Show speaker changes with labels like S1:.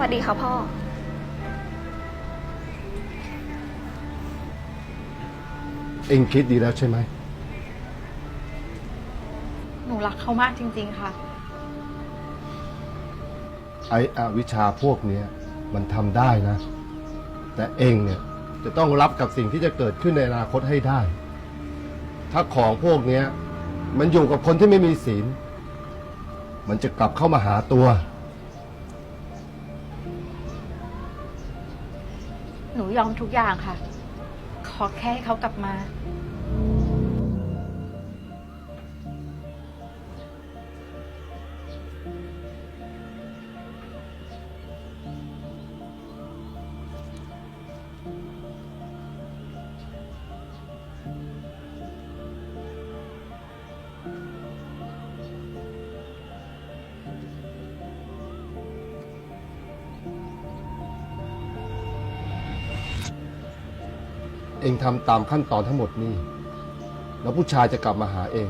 S1: วัสดีค่ะพ่อ
S2: เองคิดดีแล้วใช่ไหม
S3: หนูรักเขามากจริง ๆ ค่ะ
S2: ไอ้อวิชชาพวกเนี้ยมันทำได้นะ แต่เองเนี่ยจะต้องรับกับสิ่งที่จะเกิดขึ้นในอนาคตให้ได้ ถ้าของพวกเนี้ยมันอยู่กับคนที่ไม่มีศีล มันจะกลับเข้ามาหาตัว
S3: หนูยอมทุกอย่างค่ะ ขอแค่ให้เขากลับมา
S2: เองทำตามขั้นตอนทั้งหมดนี่ แล้วผู้ชายจะกลับมาหาเอง